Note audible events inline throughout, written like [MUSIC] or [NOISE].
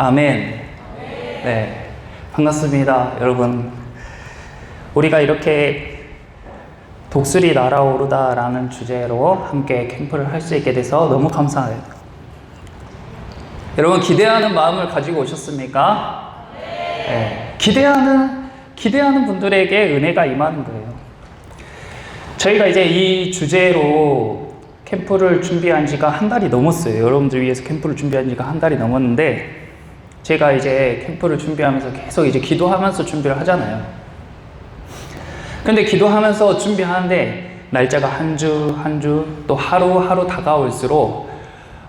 아멘. 네. 반갑습니다, 여러분. 우리가 이렇게 독수리 날아오르다라는 주제로 함께 캠프를 할 수 있게 돼서 너무 감사해요. 여러분 기대하는 마음을 가지고 오셨습니까? 네. 기대하는 기대하는 분들에게 은혜가 임하는 거예요. 저희가 이제 이 주제로 캠프를 준비한 지가 한 달이 넘었어요. 여러분들 위해서 캠프를 준비한 지가 한 달이 넘었는데 제가 이제 캠프를 준비하면서 계속 이제 기도하면서 준비를 하잖아요. 근데 기도하면서 준비하는데 날짜가 한 주 한 주 또 하루하루 다가올수록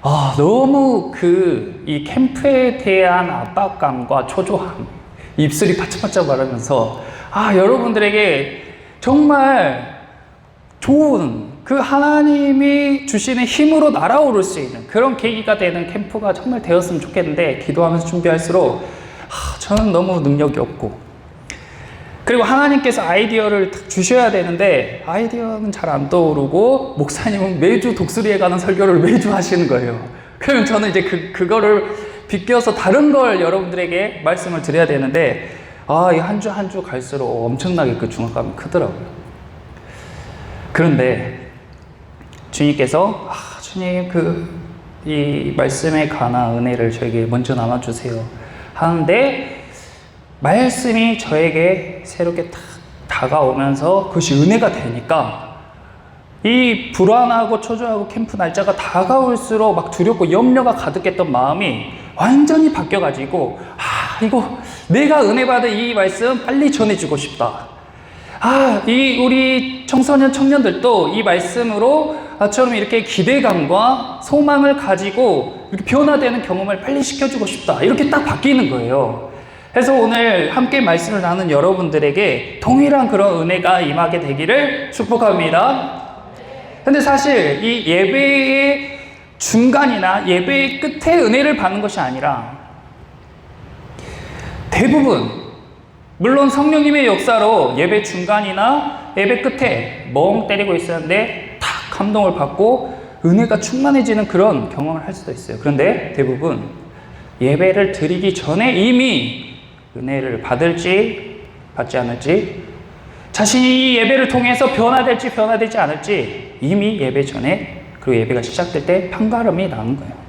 아, 너무 그 이 캠프에 대한 압박감과 초조함, 입술이 바짝바짝 마르면서 아, 여러분들에게 정말 좋은 그 하나님이 주시는 힘으로 날아오를 수 있는 그런 계기가 되는 캠프가 정말 되었으면 좋겠는데 기도하면서 준비할수록 아, 저는 너무 능력이 없고 그리고 하나님께서 아이디어를 주셔야 되는데 아이디어는 잘 안 떠오르고 목사님은 매주 독수리에 가는 설교를 매주 하시는 거예요. 그러면 저는 이제 그, 그거를 비껴서 다른 걸 여러분들에게 말씀을 드려야 되는데 아, 이 한 주 한 주 갈수록 엄청나게 그 중압감이 크더라고요. 그런데 주님께서 아, 주님 그 이 말씀에 관한 은혜를 저에게 먼저 나눠 주세요. 하는데 말씀이 저에게 새롭게 탁 다가오면서 그것이 은혜가 되니까 이 불안하고 초조하고 캠프 날짜가 다가올수록 막 두렵고 염려가 가득했던 마음이 완전히 바뀌어가지고 아 이거 내가 은혜 받은 이 말씀 빨리 전해주고 싶다. 아, 이 우리 청소년 청년들도 이 말씀으로 나처럼 이렇게 기대감과 소망을 가지고 이렇게 변화되는 경험을 빨리 시켜주고 싶다. 이렇게 딱 바뀌는 거예요. 그래서 오늘 함께 말씀을 나눈 여러분들에게 동일한 그런 은혜가 임하게 되기를 축복합니다. 근데 사실 이 예배의 중간이나 예배의 끝에 은혜를 받는 것이 아니라 대부분 물론 성령님의 역사로 예배 중간이나 예배 끝에 멍 때리고 있었는데 탁 감동을 받고 은혜가 충만해지는 그런 경험을 할 수도 있어요. 그런데 대부분 예배를 드리기 전에 이미 은혜를 받을지 받지 않을지 자신이 이 예배를 통해서 변화될지 변화되지 않을지 이미 예배 전에 그리고 예배가 시작될 때 판가름이 나는 거예요.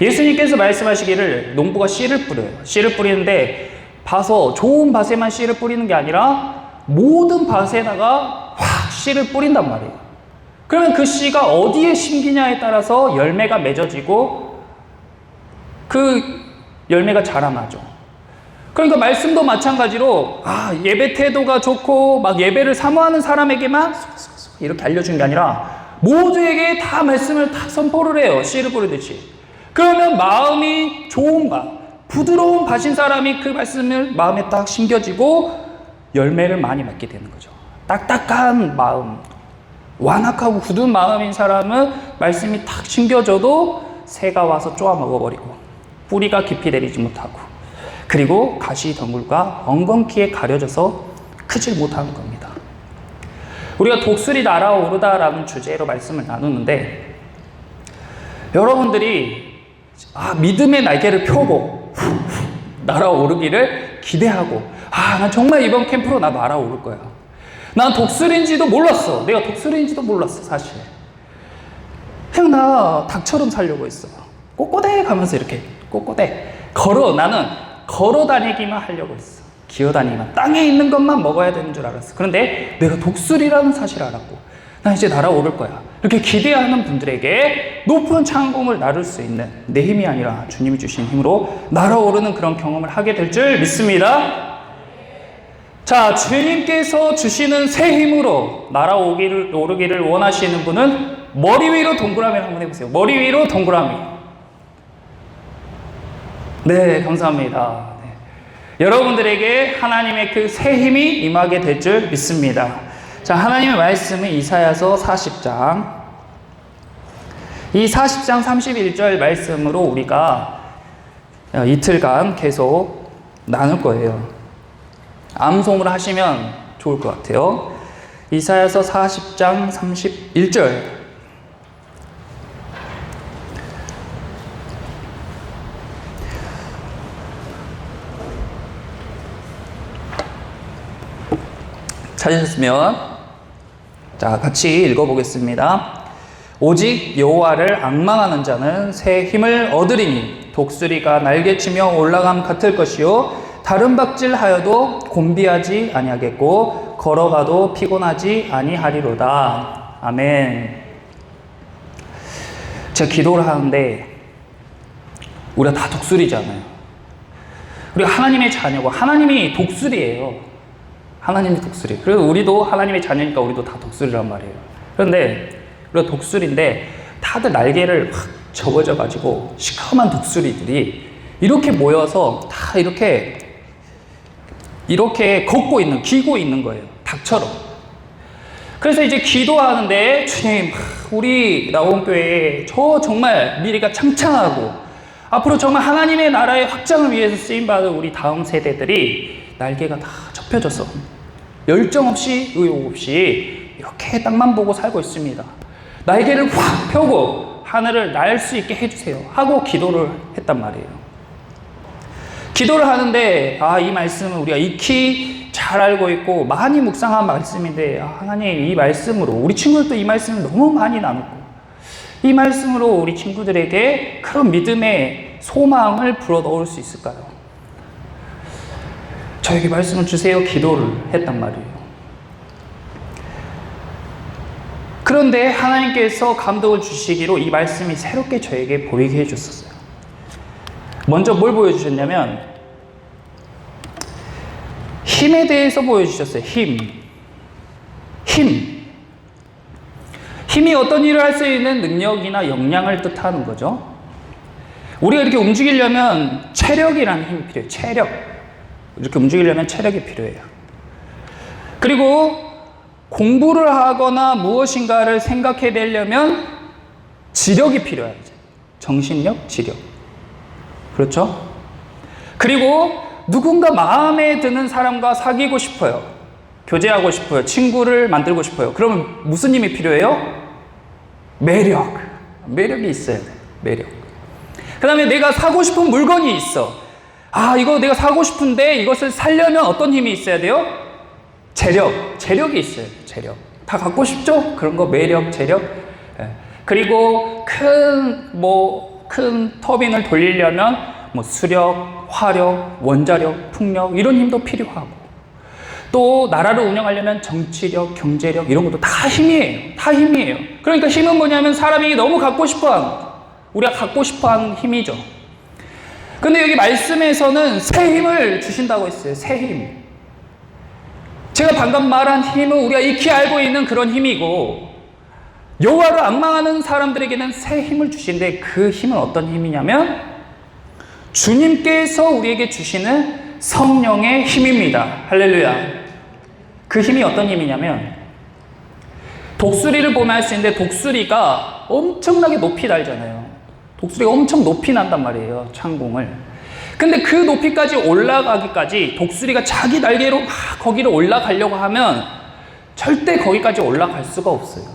예수님께서 말씀하시기를 농부가 씨를 뿌려요. 씨를 뿌리는데 봐서 좋은 밭에만 씨를 뿌리는 게 아니라 모든 밭에다가 확 씨를 뿌린단 말이에요. 그러면 그 씨가 어디에 심기냐에 따라서 열매가 맺어지고 그 열매가 자라나죠. 그러니까 말씀도 마찬가지로 아, 예배 태도가 좋고 막 예배를 사모하는 사람에게만 이렇게 알려주는 게 아니라 모두에게 다 말씀을 다 선포를 해요. 씨를 뿌리듯이. 그러면 마음이 좋은 밭, 부드러운 밭인 사람이 그 말씀을 마음에 딱 심겨지고 열매를 많이 맺게 되는 거죠. 딱딱한 마음, 완악하고 굳은 마음인 사람은 말씀이 탁 심겨져도 새가 와서 쪼아 먹어버리고 뿌리가 깊이 내리지 못하고 그리고 가시 덩굴과 엉겅퀴에 가려져서 크질 못하는 겁니다. 우리가 독수리 날아오르다라는 주제로 말씀을 나누는데 여러분들이 아, 믿음의 날개를 펴고 [LAUGHS] 날아오르기를 기대하고 아, 난 정말 이번 캠프로 나 날아오를 거야. 난 독수리인지도 몰랐어. 내가 독수리인지도 몰랐어, 사실. 그냥 나 닭처럼 살려고 했어. 꼬꼬대 가면서 이렇게 꼬꼬대 걸어 나는 걸어 다니기만 하려고 했어. 기어 다니기만 땅에 있는 것만 먹어야 되는 줄 알았어. 그런데 내가 독수리라는 사실을 알았고 나 이제 날아오를 거야. 이렇게 기대하는 분들에게 높은 창공을 나를 수 있는 내 힘이 아니라 주님이 주신 힘으로 날아오르는 그런 경험을 하게 될 줄 믿습니다. 자, 주님께서 주시는 새 힘으로 날아오기를 오르기를 원하시는 분은 머리 위로 동그라미를 한번 해보세요. 머리 위로 동그라미. 네, 감사합니다. 네. 여러분들에게 하나님의 그 새 힘이 임하게 될 줄 믿습니다. 자, 하나님의 말씀은 이사야서 40장. 이 40장 31절 말씀으로 우리가 이틀간 계속 나눌 거예요. 암송을 하시면 좋을 것 같아요. 이사야서 40장 31절. 찾으셨으면 자, 같이 읽어 보겠습니다. 오직 여호와를 악망하는 자는 새 힘을 얻으리니 독수리가 날개치며 올라감 같을 것이요 다른 박질하여도 곤비하지 아니하겠고 걸어가도 피곤하지 아니하리로다. 아멘. 제가 기도를 하는데 우리가 다 독수리잖아요. 우리가 하나님의 자녀고 하나님이 독수리예요. 하나님이 독수리. 그래서 우리도 하나님의 자녀니까 우리도 다 독수리란 말이에요. 그런데 우리가 독수리인데 다들 날개를 확 접어져 가지고 시커먼 독수리들이 이렇게 모여서 다 이렇게 이렇게 걷고 있는 기고 있는 거예요. 닭처럼. 그래서 이제 기도하는데 주님 우리 나온교회에 저 정말 미래가 창창하고 앞으로 정말 하나님의 나라의 확장을 위해서 쓰임받을 우리 다음 세대들이 날개가 다 접혀져서 열정 없이 의욕 없이 이렇게 땅만 보고 살고 있습니다. 날개를 확 펴고 하늘을 날 수 있게 해주세요. 하고 기도를 했단 말이에요. 기도를 하는데 아 이 말씀은 우리가 익히 잘 알고 있고 많이 묵상한 말씀인데 아, 하나님 이 말씀으로 우리 친구들도 이 말씀을 너무 많이 나눴고 이 말씀으로 우리 친구들에게 그런 믿음의 소망을 불어넣을 수 있을까요? 저에게 말씀을 주세요. 기도를 했단 말이에요. 그런데 하나님께서 감동을 주시기로 이 말씀이 새롭게 저에게 보이게 해주셨어요. 먼저 뭘 보여주셨냐면, 힘에 대해서 보여주셨어요. 힘. 힘. 힘이 어떤 일을 할 수 있는 능력이나 역량을 뜻하는 거죠. 우리가 이렇게 움직이려면 체력이라는 힘이 필요해요. 체력. 이렇게 움직이려면 체력이 필요해요. 그리고 공부를 하거나 무엇인가를 생각해내려면 지력이 필요해요. 정신력, 지력. 그렇죠? 그리고 누군가 마음에 드는 사람과 사귀고 싶어요. 교제하고 싶어요. 친구를 만들고 싶어요. 그러면 무슨 힘이 필요해요? 매력. 매력이 있어야 돼. 매력. 그 다음에 내가 사고 싶은 물건이 있어. 아, 이거 내가 사고 싶은데 이것을 살려면 어떤 힘이 있어야 돼요? 재력. 재력이 있어요. 재력. 다 갖고 싶죠? 그런 거 매력, 재력. 예. 그리고 큰, 뭐, 큰 터빈을 돌리려면 뭐 수력, 화력, 원자력, 풍력 이런 힘도 필요하고 또 나라를 운영하려면 정치력, 경제력 이런 것도 다 힘이에요. 다 힘이에요. 그러니까 힘은 뭐냐면 사람이 너무 갖고 싶어하는 우리가 갖고 싶어하는 힘이죠. 근데 여기 말씀에서는 새 힘을 주신다고 했어요. 새 힘. 제가 방금 말한 힘은 우리가 익히 알고 있는 그런 힘이고 여호와를 악망하는 사람들에게는 새 힘을 주신데 그 힘은 어떤 힘이냐면 주님께서 우리에게 주시는 성령의 힘입니다. 할렐루야. 그 힘이 어떤 힘이냐면 독수리를 보면 알수 있는데 독수리가 엄청나게 높이 날잖아요. 독수리가 엄청 높이 난단 말이에요. 창공을. 근데 그 높이까지 올라가기까지 독수리가 자기 날개로 막 거기를 올라가려고 하면 절대 거기까지 올라갈 수가 없어요.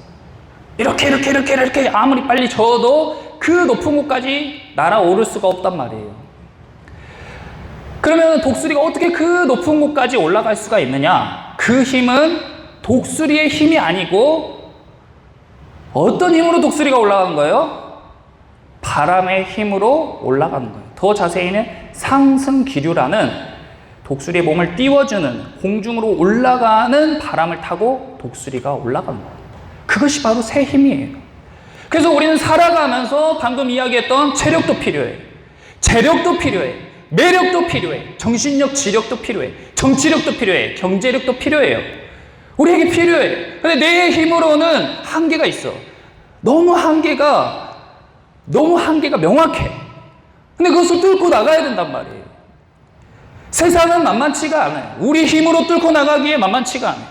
이렇게 이렇게 이렇게 이렇게 아무리 빨리 저어도 그 높은 곳까지 날아오를 수가 없단 말이에요. 그러면 독수리가 어떻게 그 높은 곳까지 올라갈 수가 있느냐? 그 힘은 독수리의 힘이 아니고 어떤 힘으로 독수리가 올라가는 거예요? 바람의 힘으로 올라가는 거예요. 더 자세히는 상승 기류라는 독수리의 몸을 띄워주는 공중으로 올라가는 바람을 타고 독수리가 올라가는 거예요. 그것이 바로 새 힘이에요. 그래서 우리는 살아가면서 방금 이야기했던 체력도 필요해. 재력도 필요해. 매력도 필요해. 정신력, 지력도 필요해. 정치력도 필요해. 경제력도 필요해요. 우리에게 필요해. 근데 내 힘으로는 한계가 있어. 너무 한계가, 너무 한계가 명확해. 근데 그것을 뚫고 나가야 된단 말이에요. 세상은 만만치가 않아요. 우리 힘으로 뚫고 나가기에 만만치가 않아요.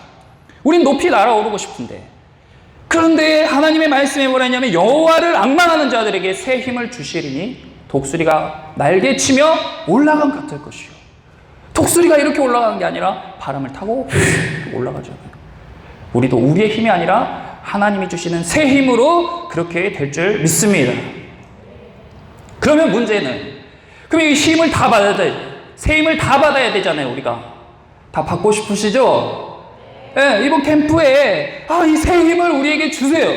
우린 높이 날아오르고 싶은데. 그런데 하나님의 말씀에 뭐라 했냐면 여호와를 악망하는 자들에게 새 힘을 주시리니 독수리가 날개치며 올라간 같을 것이요. 독수리가 이렇게 올라가는 게 아니라 바람을 타고 [LAUGHS] 올라가잖아요. 우리도 우리의 힘이 아니라 하나님이 주시는 새 힘으로 그렇게 될 줄 믿습니다. 그러면 문제는 그럼 이 힘을 다 받아야 돼. 새 힘을 다 받아야 되잖아요, 우리가. 다 받고 싶으시죠? 예, 이번 캠프에 아, 이 새 힘을 우리에게 주세요.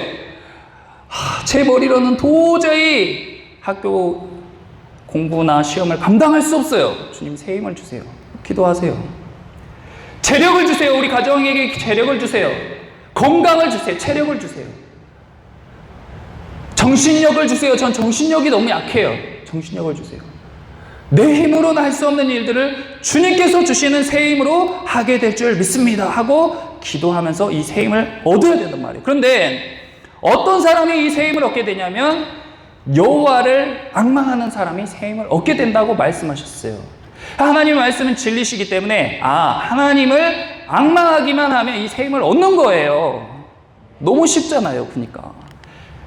아, 제 머리로는 도저히 학교 공부나 시험을 감당할 수 없어요. 주님 새 힘을 주세요. 기도하세요. 재력을 주세요. 우리 가정에게 재력을 주세요. 건강을 주세요. 체력을 주세요. 정신력을 주세요. 전 정신력이 너무 약해요. 정신력을 주세요. 내 힘으로는 할 수 없는 일들을 주님께서 주시는 새 힘으로 하게 될 줄 믿습니다. 하고 기도하면서 이새 힘을 얻어야 된단 말이에요. 그런데 어떤 사람이 이새 힘을 얻게 되냐면 여호와를 악망하는 사람이 새 힘을 얻게 된다고 말씀하셨어요. 하나님의 말씀은 진리시기 때문에 아 하나님을 악망하기만 하면 이새 힘을 얻는 거예요. 너무 쉽잖아요, 그러니까.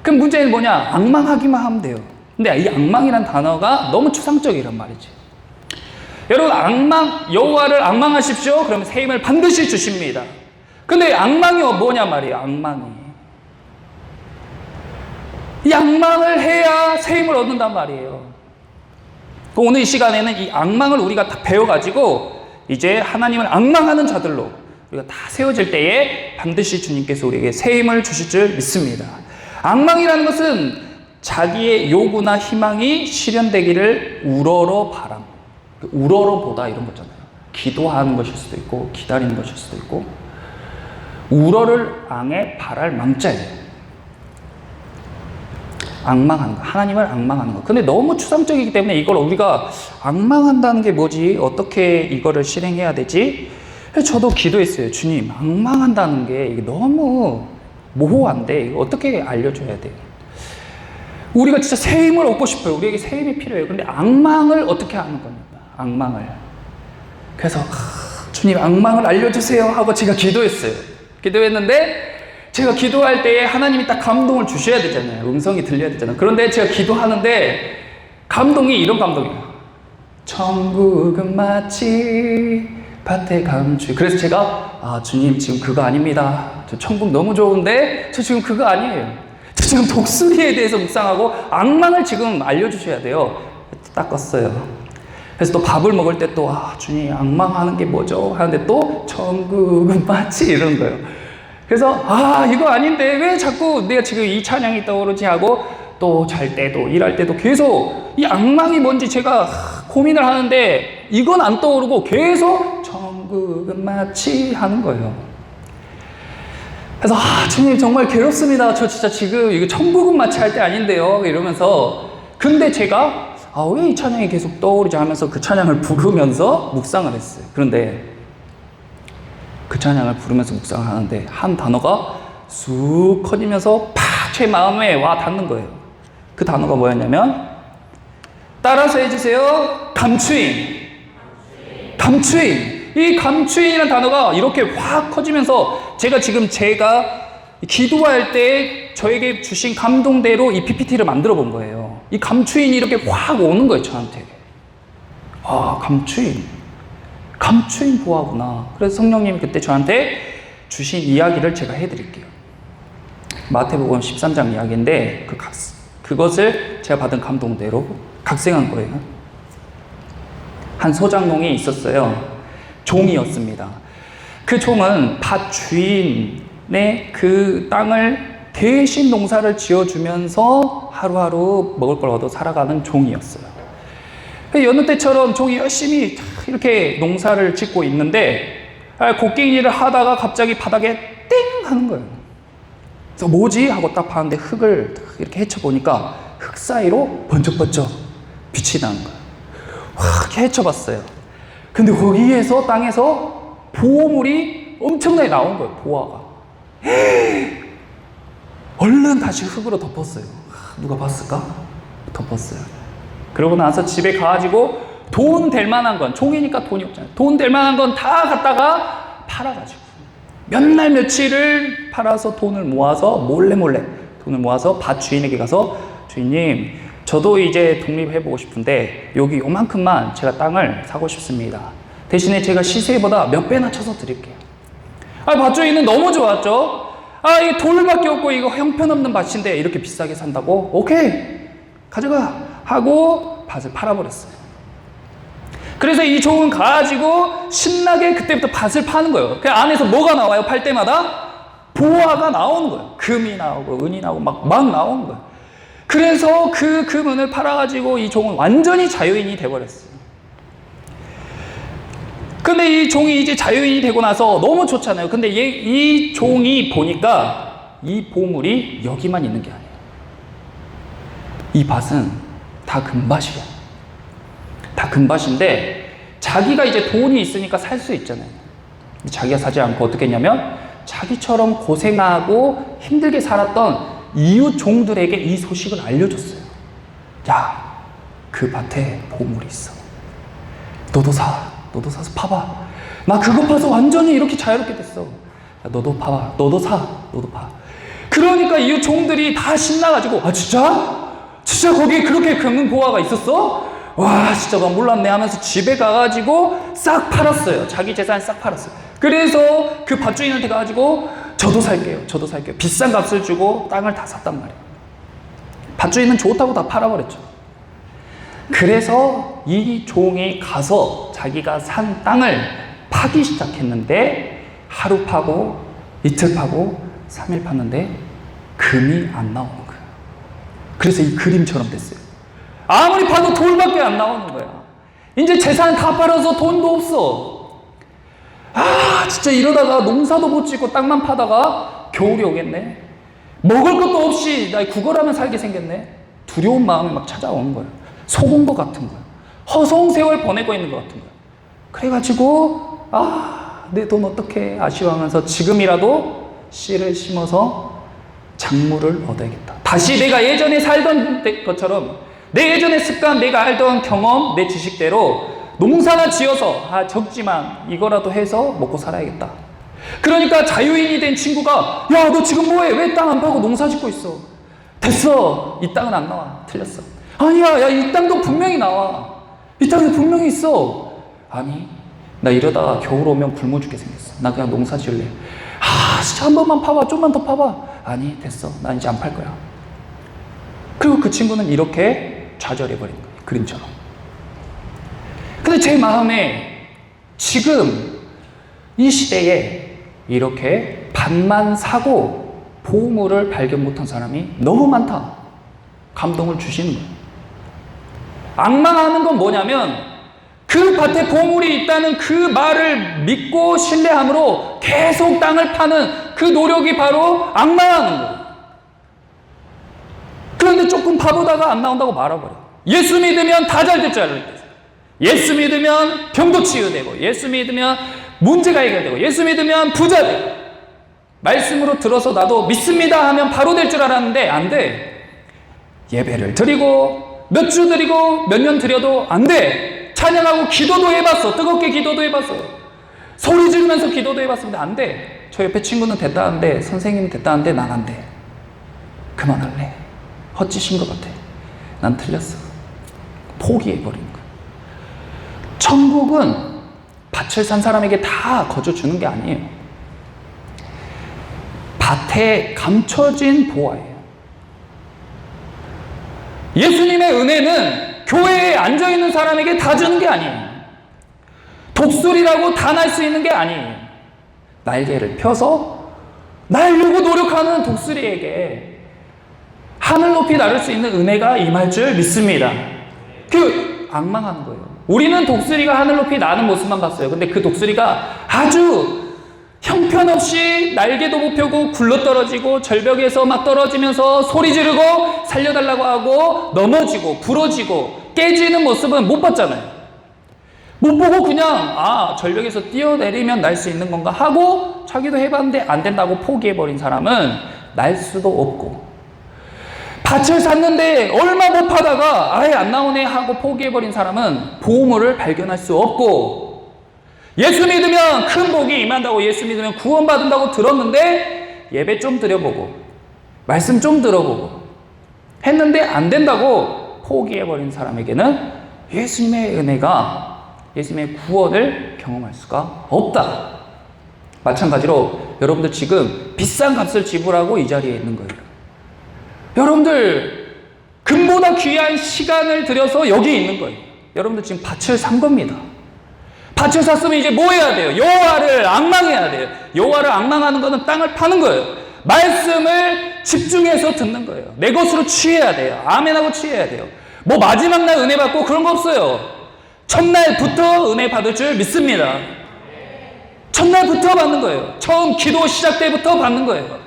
그럼 문제는 뭐냐? 악망하기만 하면 돼요. 근데 이 악망이란 단어가 너무 추상적이란 말이지. 여러분 악망 여호와를 악망하십시오. 그러면 새 힘을 반드시 주십니다. 근데 악망이 뭐냐 말이에요. 악망이. 이 악망을 해야 새 힘을 얻는단 말이에요. 오늘 이 시간에는 이 악망을 우리가 다 배워가지고 이제 하나님을 악망하는 자들로 우리가 다 세워질 때에 반드시 주님께서 우리에게 새 힘을 주실 줄 믿습니다. 악망이라는 것은 자기의 요구나 희망이 실현되기를 우러러 바람, 우러러 보다 이런 거잖아요. 기도하는 것일 수도 있고 기다리는 것일 수도 있고 우러를 앙에 바랄 망자예요. 악망하는 거, 하나님을 악망하는 거. 근데 너무 추상적이기 때문에 이걸 우리가 악망한다는 게 뭐지? 어떻게 이거를 실행해야 되지? 저도 기도했어요. 주님, 악망한다는 게 너무 모호한데 어떻게 알려줘야 돼요? 우리가 진짜 새 힘을 얻고 싶어요. 우리에게 새 힘이 필요해요. 근데 악망을 어떻게 하는 겁니까? 악망을. 그래서 하, 주님 악망을 알려주세요 하고 제가 기도했어요. 기도했는데 제가 기도할 때에 하나님이 딱 감동을 주셔야 되잖아요. 음성이 들려야 되잖아요. 그런데 제가 기도하는데 감동이 이런 감동이에요. 천국은 마치 밭에 감추. 그래서 제가 아 주님 지금 그거 아닙니다. 저 천국 너무 좋은데 저 지금 그거 아니에요. 저 지금 독수리에 대해서 묵상하고 악망을 지금 알려주셔야 돼요. 닦았어요. 그래서 또 밥을 먹을 때 또 아 주님 악망하는 게 뭐죠? 하는데 또 천국은 [LAUGHS] 마치 이런 거예요. 그래서 아 이거 아닌데 왜 자꾸 내가 지금 이 찬양이 떠오르지 하고 또 잘 때도 일할 때도 계속 이 악망이 뭔지 제가 고민을 하는데 이건 안 떠오르고 계속 천국은 마치 하는 거예요. 그래서 아 주님 정말 괴롭습니다. 저 진짜 지금 이거 천국은 마치 할 때 아닌데요. 이러면서 근데 제가 아 왜 이 찬양이 계속 떠오르지 하면서 그 찬양을 부르면서 묵상을 했어요. 그런데 그 찬양을 부르면서 묵상을 하는데 한 단어가 쑥 커지면서 팍제 마음에 와 닿는 거예요. 그 단어가 뭐였냐면 따라서 해주세요. 감추인. 감추인. 이 감추인이라는 단어가 이렇게 확 커지면서 제가 지금 제가 기도할 때 저에게 주신 감동대로 이 PPT를 만들어 본 거예요. 이 감추인이 이렇게 확 오는 거예요, 저한테. 아, 감추인. 감추인 보아구나. 그래서 성령님이 그때 저한테 주신 이야기를 제가 해드릴게요. 마태복음 13장 이야기인데 그 각, 그것을 제가 받은 감동대로 각색한 거예요. 한 소장농이 있었어요. 종이었습니다. 그 종은 밭 주인의 그 땅을 대신 농사를 지어주면서 하루하루 먹을 걸 얻어 살아가는 종이었어요. 여느 때처럼 종이 열심히 이렇게 농사를 짓고 있는데 곡괭이를 하다가 갑자기 바닥에 땡 하는 거예요. 그래서 뭐지 하고 딱 봤는데 흙을 이렇게 헤쳐보니까 흙 사이로 번쩍번쩍 빛이 나는 거예요. 확 헤쳐봤어요. 근데 거기에서 땅에서 보호물이 엄청나게 나온 거예요. 보화가. [GASPS] 얼른 다시 흙으로 덮었어요. 누가 봤을까? 덮었어요. 그러고 나서 집에 가가지고 돈 될 만한 건 종이니까 돈이 없잖아요. 돈 될 만한 건 다 갖다가 팔아가지고 몇 날 며칠을 팔아서 돈을 모아서 몰래 몰래 돈을 모아서 밭 주인에게 가서 주인님 저도 이제 독립해보고 싶은데 여기 요만큼만 제가 땅을 사고 싶습니다. 대신에 제가 시세보다 몇 배나 쳐서 드릴게요. 아, 밭 주인은 너무 좋았죠. 아, 이 돈을밖에 없고 이거 형편없는 밭인데 이렇게 비싸게 산다고? 오케이, 가져가 하고 밭을 팔아버렸어요. 그래서 이 종은 가지고 신나게 그때부터 밭을 파는 거예요. 그 안에서 뭐가 나와요? 팔 때마다 보화가 나오는 거예요. 금이 나오고 은이 나오고 막, 막 나오는 거예요. 그래서 그 금은을 팔아가지고 이 종은 완전히 자유인이 돼버렸어요. 근데 이 종이 이제 자유인이 되고 나서 너무 좋잖아요. 근데 얘, 이 종이 보니까 이 보물이 여기만 있는 게 아니에요. 이 밭은 다 금밭이야. 다 금밭인데 자기가 이제 돈이 있으니까 살 수 있잖아요. 자기가 사지 않고 어떻게 했냐면 자기처럼 고생하고 힘들게 살았던 이웃 종들에게 이 소식을 알려줬어요. 야, 그 밭에 보물이 있어. 너도 사. 너도 사서 파봐. 나 그거 파서 완전히 이렇게 자유롭게 됐어. 야, 너도 파봐. 너도 사. 너도 파. 그러니까 이웃 종들이 다 신나가지고, 아, 진짜? 진짜 거기에 그렇게 금은 보화가 있었어? 와, 진짜 나 몰랐네 하면서 집에 가가지고 싹 팔았어요. 자기 재산 싹 팔았어요. 그래서 그 밭주인한테 가가지고, 저도 살게요. 저도 살게요. 비싼 값을 주고 땅을 다 샀단 말이에요. 밭주인은 좋다고 다 팔아버렸죠. 그래서 이 종이 가서 자기가 산 땅을 파기 시작했는데 하루 파고 이틀 파고 3일 팠는데 금이 안 나오는 거예요. 그래서 이 그림처럼 됐어요. 아무리 파도 돌밖에 안 나오는 거야. 이제 재산 다 팔아서 돈도 없어. 아, 진짜 이러다가 농사도 못 짓고 땅만 파다가 겨울이 오겠네. 먹을 것도 없이 나 구걸하면 살게 생겼네. 두려운 마음이 막 찾아오는 거야. 속은 것 같은 거야. 허송 세월 보내고 있는 것 같은 거야. 그래가지고 아, 내 돈 어떻게 아쉬워하면서 지금이라도 씨를 심어서 작물을 얻어야겠다. 다시 내가 예전에 살던 때- 것처럼 내 예전의 습관, 내가 알던 경험, 내 지식대로 농사나 지어서 아 적지만 이거라도 해서 먹고 살아야겠다. 그러니까 자유인이 된 친구가 야 너 지금 뭐해? 왜 땅 안 파고 농사 짓고 있어? 됐어. 이 땅은 안 나와. 틀렸어. 아니야, 야, 이 땅도 분명히 나와. 이 땅에 분명히 있어. 아니, 나 이러다가 겨울 오면 굶어 죽게 생겼어. 나 그냥 농사 지을래. 아, 진짜 한 번만 파봐. 좀만 더 파봐. 아니, 됐어. 나 이제 안 팔 거야. 그리고 그 친구는 이렇게 좌절해버린 거예요. 그림처럼. 근데 제 마음에 지금 이 시대에 이렇게 밭만 사고 보물을 발견 못한 사람이 너무 많다. 감동을 주시는 거예요. 악망하는 건 뭐냐면 그 밭에 보물이 있다는 그 말을 믿고 신뢰함으로 계속 땅을 파는 그 노력이 바로 악망하는 거예요. 그런데 조금 파보다가 안 나온다고 말아버려. 예수 믿으면 다 잘 될 줄 알아요. 예수 믿으면 병도 치유되고, 예수 믿으면 문제가 해결되고, 예수 믿으면 부자 되고, 말씀으로 들어서 나도 믿습니다 하면 바로 될 줄 알았는데 안 돼. 예배를 드리고 몇 주 드리고 몇 년 드려도 안 돼. 찬양하고 기도도 해봤어. 뜨겁게 기도도 해봤어. 소리 지르면서 기도도 해봤습니다. 안 돼. 저 옆에 친구는 됐다는데 선생님은 됐다는데 난 안 돼. 그만할래. 헛짓인 것 같아. 난 틀렸어. 포기해버린 거야. 천국은 밭을 산 사람에게 다 거저 주는 게 아니에요. 밭에 감춰진 보화예요. 예수님의 은혜는 교회에 앉아 있는 사람에게 다 주는 게 아니에요. 독수리라고 다 날 수 있는 게 아니에요. 날개를 펴서 날려고 노력하는 독수리에게 하늘 높이 날을 수 있는 은혜가 임할 줄 믿습니다. 그 악망하는 거예요. 우리는 독수리가 하늘 높이 나는 모습만 봤어요. 근데 그 독수리가 아주 형편없이 날개도 못 펴고 굴러떨어지고 절벽에서 막 떨어지면서 소리 지르고 살려달라고 하고 넘어지고 부러지고 깨지는 모습은 못 봤잖아요. 못 보고 그냥 아 절벽에서 뛰어내리면 날 수 있는 건가 하고 자기도 해봤는데 안 된다고 포기해버린 사람은 날 수도 없고 밭을 샀는데 얼마 못 파다가 아예 안 나오네 하고 포기해버린 사람은 보물을 발견할 수 없고 예수 믿으면 큰 복이 임한다고 예수 믿으면 구원받는다고 들었는데 예배 좀 드려보고 말씀 좀 들어보고 했는데 안 된다고 포기해버린 사람에게는 예수님의 은혜가 예수님의 구원을 경험할 수가 없다. 마찬가지로 여러분들 지금 비싼 값을 지불하고 이 자리에 있는 거예요. 여러분들 금보다 귀한 시간을 들여서 여기 있는 거예요. 여러분들 지금 밭을 산 겁니다. 밭을 샀으면 이제 뭐 해야 돼요? 여호와를 악망해야 돼요. 여호와를 악망하는 것은 땅을 파는 거예요. 말씀을 집중해서 듣는 거예요. 내 것으로 취해야 돼요. 아멘하고 취해야 돼요. 뭐 마지막 날 은혜 받고 그런 거 없어요. 첫날부터 은혜 받을 줄 믿습니다. 첫날부터 받는 거예요. 처음 기도 시작 때부터 받는 거예요.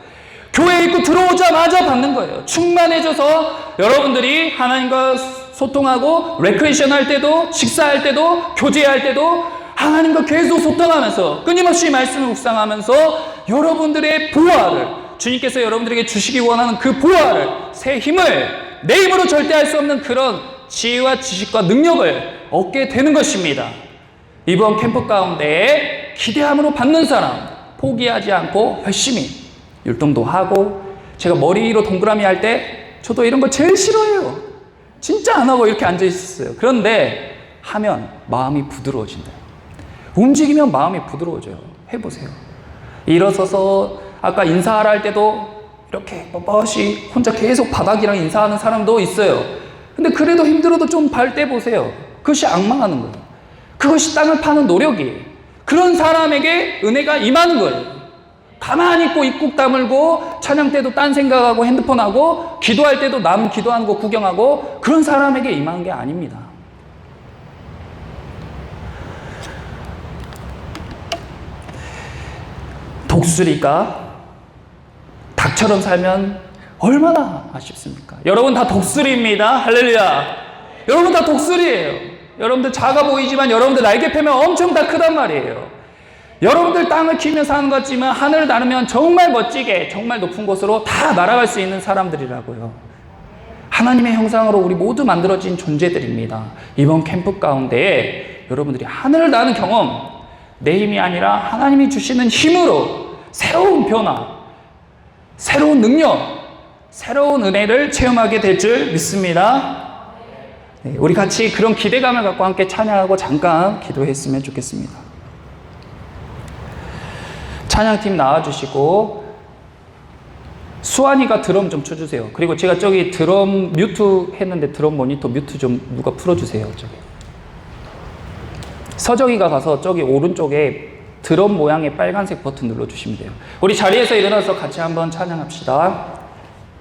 교회 입고 들어오자마자 받는 거예요. 충만해져서 여러분들이 하나님과 소통하고 레크레이션 할 때도 식사할 때도 교제할 때도 하나님과 계속 소통하면서 끊임없이 말씀을 묵상하면서 여러분들의 보화를 주님께서 여러분들에게 주시기 원하는 그 보화를 새 힘을 내 힘으로 절대 할 수 없는 그런 지혜와 지식과 능력을 얻게 되는 것입니다. 이번 캠프 가운데 기대함으로 받는 사람 포기하지 않고 열심히 율동도 하고 제가 머리로 동그라미 할 때 저도 이런 거 제일 싫어해요. 진짜 안 하고 이렇게 앉아 있었어요. 그런데 하면 마음이 부드러워진다. 움직이면 마음이 부드러워져요. 해보세요. 일어서서 아까 인사하라 할 때도 이렇게 뻣뻣이 혼자 계속 바닥이랑 인사하는 사람도 있어요. 근데 그래도 힘들어도 좀 발 떼보세요. 그것이 악망하는 거예요. 그것이 땅을 파는 노력이에요. 그런 사람에게 은혜가 임하는 거예요. 가만히 있고 입국 다물고 찬양 때도 딴 생각하고 핸드폰 하고 기도할 때도 남 기도하는 거 구경하고 그런 사람에게 임하는 게 아닙니다. 독수리가 닭처럼 살면 얼마나 아쉽습니까? 여러분 다 독수리입니다. 할렐루야. 여러분 다 독수리예요. 여러분들 작아 보이지만 여러분들 날개 펴면 엄청 다 크단 말이에요. 여러분들 땅을 키우며 사는 것 같지만 하늘을 나르면 정말 멋지게 정말 높은 곳으로 다 날아갈 수 있는 사람들이라고요. 하나님의 형상으로 우리 모두 만들어진 존재들입니다. 이번 캠프 가운데 여러분들이 하늘을 나는 경험, 내 힘이 아니라 하나님이 주시는 힘으로 새로운 변화, 새로운 능력, 새로운 은혜를 체험하게 될 줄 믿습니다. 네, 우리 같이 그런 기대감을 갖고 함께 찬양하고 잠깐 기도했으면 좋겠습니다. 찬양팀 나와주시고 수환이가 드럼 좀 쳐주세요. 그리고 제가 저기 드럼 뮤트 했는데 드럼 모니터 뮤트 좀 누가 풀어주세요. 저기 서정이가 가서 저기 오른쪽에 드럼 모양의 빨간색 버튼 눌러주시면 돼요. 우리 자리에서 일어나서 같이 한번 찬양합시다.